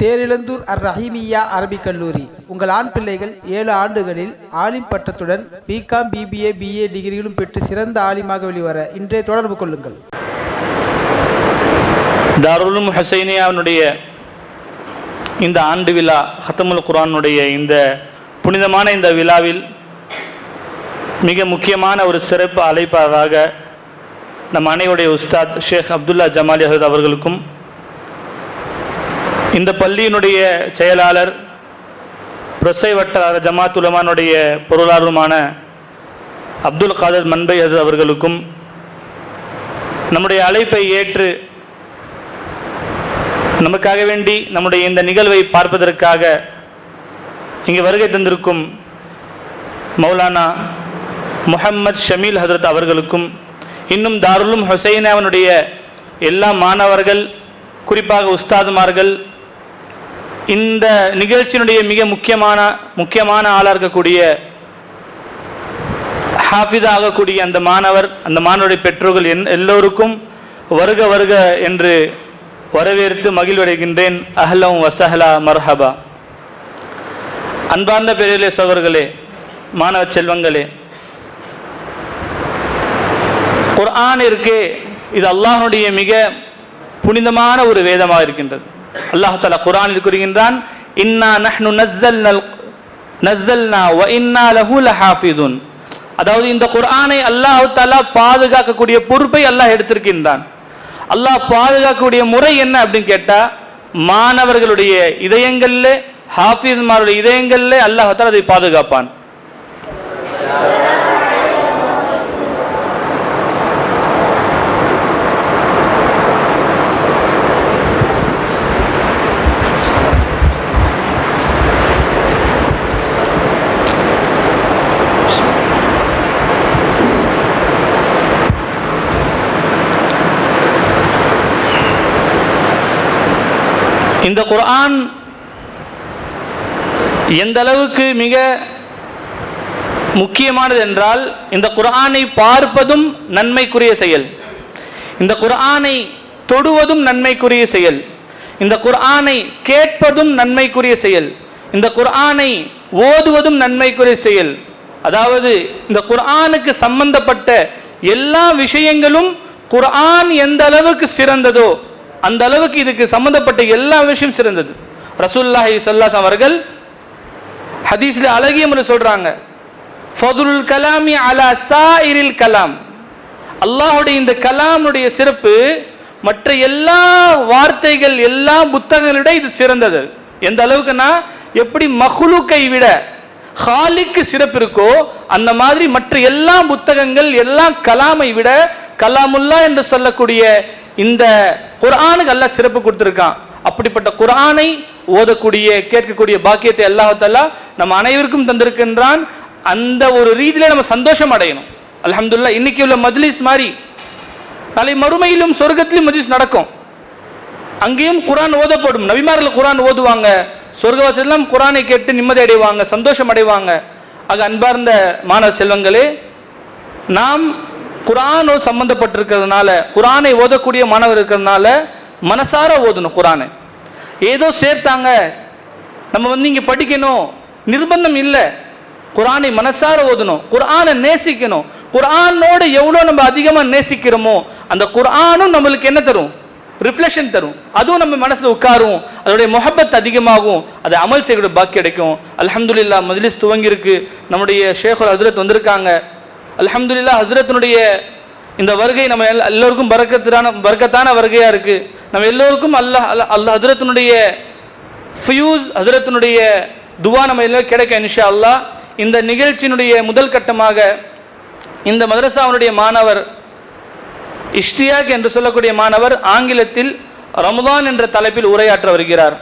தேரிழந்தூர் அர் ரஹீமியா அரபிக் கல்லூரி. உங்கள் ஆண் பிள்ளைகள் ஏழு ஆண்டுகளில் ஆலிம் பட்டத்துடன் பிகாம் பிபிஏ பிஏ டிகிரிகளும் பெற்று சிறந்த ஆலிமாக வெளிவர இன்றே தொடர்பு கொள்ளுங்கள். தாருலும் ஹுசைனியாவினுடைய இந்த ஆண்டு விழா ஹத்தமுல் குரானுடைய இந்த புனிதமான இந்த விழாவில் மிக முக்கியமான ஒரு சிறப்பு அழைப்பாளராக நம் அனைவருடைய உஸ்தாத் ஷேக் அப்துல்லா ஜமாலி அஹத் அவர்களுக்கும் இந்த பள்ளியினுடைய செயலாளர் பிரசை வட்டார ஜமாத் உலமானுடைய பொருளாளருமான அப்துல் காதர் மன்பை அஹத் அவர்களுக்கும் நம்முடைய அழைப்பை ஏற்று நமக்காக வேண்டி நம்முடைய இந்த நிகழ்வை பார்ப்பதற்காக இங்கே வருகை தந்திருக்கும் மௌலானா முஹம்மத் ஷமீல் ஹதரத் அவர்களுக்கும் இன்னும் தாருலும் ஹுசைனாவனுடைய எல்லா மாணவர்கள் குறிப்பாக உஸ்தாதுமார்கள் இந்த நிகழ்ச்சியினுடைய மிக முக்கியமான முக்கியமான ஆளாக இருக்கக்கூடிய ஹாஃபிதா ஆகக்கூடிய அந்த மாணவர் அந்த மாணவருடைய பெற்றோர்கள் என் எல்லோருக்கும் வருக வருக என்று வரவேற்று மகிழ்வடைகின்றேன். அஹ்லம் வசஹலா மர்ஹபா. அன்பார்ந்த பெரியலே சோதர்களே மாணவ செல்வங்களே. குர்ஆன் இருக்கே இது அல்லாஹனுடைய மிக புனிதமான ஒரு வேதமாக இருக்கின்றது. அல்லாஹால குரானில் கூறுகின்றான் இன்னா நஹ்னு நஸ்ஸல்னல் நஸ்ஸல்னா வ இன்னா லஹு லஹாஃபிதுன். அதாவது இந்த குரானை அல்லாஹ் தாலா பாதுகாக்கக்கூடிய பொறுப்பை அல்லாஹ் எடுத்திருக்கின்றான். அல்லாஹ் பாதுகாக்கக்கூடிய முறை என்ன அப்படின்னு கேட்டா மாணவர்களுடைய இதயங்களில் ஹாஃபிஸ்மாருடைய இதயங்களில் அல்லாஹ் அதை பாதுகாப்பான். இந்த குர்ஆன் எந்த அளவுக்கு மிக முக்கியமானது என்றால் இந்த குர்ஆனை பார்ப்பதும் நன்மைக்குரிய செயல். இந்த குர்ஆனை தொடுவதும் நன்மைக்குரிய செயல். இந்த குர்ஆனை கேட்பதும் நன்மைக்குரிய செயல். இந்த குர்ஆனை ஓதுவதும் நன்மைக்குரிய செயல். அதாவது இந்த குர்ஆனுக்கு சம்பந்தப்பட்ட எல்லா விஷயங்களும் குர்ஆன் எந்த அளவுக்கு சிறந்ததோ அந்த அளவுக்கு இதுக்கு சம்பந்தப்பட்ட எல்லா விஷயம் சிறந்தது. ரசூல்லாஹி சொல்லாஸ் அவர்கள் ஹதீஸ்ல அழகிய முறை சொல்றாங்க. ஃபதுல் கலாமி அலா சாயிரில் கலாம். அல்லாஹுடைய இந்த கலாமுடைய சிறப்பு மற்ற எல்லா வார்த்தைகள் எல்லா புத்தகங்களை இது சிறந்தது. எந்த அளவுக்குன்னா எப்படி மஹ்லூக்கை விட ஹாலிக்கு சிறப்பு இருக்கோ அந்த மாதிரி மற்ற எல்லா புத்தகங்கள் எல்லா கலாமை விட கலாமுல்லா என்று சொல்லக்கூடிய இந்த குரானுக்கு அல்ல சிறப்பு கொடுத்துருக்கான். அப்படிப்பட்ட குரானை ஓதக்கூடிய கேட்கக்கூடிய பாக்கியத்தை அல்லாஹாலா நம்ம அனைவருக்கும் தந்திருக்கின்றான். அந்த ஒரு ரீதியில நம்ம சந்தோஷம் அடையணும். அலமதுல்லா இன்னைக்கு உள்ள மஜ்லிஸ் மாதிரி நாளை மறுமையிலும் சொர்க்கத்திலும் மஜ்லிஸ் நடக்கும். அங்கேயும் குரான் ஓதப்படும். நபிமாரில் குரான் ஓதுவாங்க. சொர்க்கவாசெல்லாம் குரானை கேட்டு நிம்மதி அடைவாங்க சந்தோஷம் அடைவாங்க. ஆக அன்பார்ந்த மாணவ செல்வங்களே நாம் குரானோ சம்மந்தப்பட்டிருக்கிறதுனால குரானை ஓதக்கூடிய மாணவர் இருக்கிறதுனால மனசார ஓதணும் குரானை. ஏதோ சேர்த்தாங்க நம்ம வந்து இங்கே படிக்கணும் நிர்பந்தம் இல்லை. குரானை மனசார ஓதணும் குரானை நேசிக்கணும். குரானோடு எவ்வளோ நம்ம அதிகமாக நேசிக்கிறோமோ அந்த குரானும் நம்மளுக்கு என்ன தரும்? ரிஃப்ளெக்ஷன் தரும். அதுவும் நம்ம மனசில் உட்காரும். அதோடைய முகப்பத் அதிகமாகும். அதை அமல் செய்யக்கூடிய பாக்கி கிடைக்கும். அலமதுல்லா மஜ்லிஸ் துவங்கியிருக்கு. நம்முடைய ஷேகுல் ஹசரத் வந்திருக்காங்க. அலமதுல்லா ஹசரத்தினுடைய இந்த வருகை நம்ம எல்லோருக்கும் பறக்கத்தான பறக்கத்தான வருகையாக இருக்குது நம்ம எல்லோருக்கும் அல்லாஹ் அல்ல அல்லாஹ் ஹசரத்தினுடைய ஃபியூஸ் ஹசரத்தினுடைய துவா நம்ம எல்லாம் கிடைக்க இன்ஷா அல்லாஹ் இந்த நிகழ்ச்சியினுடைய முதல் கட்டமாக இந்த மதரசாவினுடைய மாணவர் இஷ்டியாக் என்று சொல்லக்கூடிய மாணவர் ஆங்கிலத்தில் ரமதான் என்ற தலைப்பில் உரையாற்ற வருகிறார்.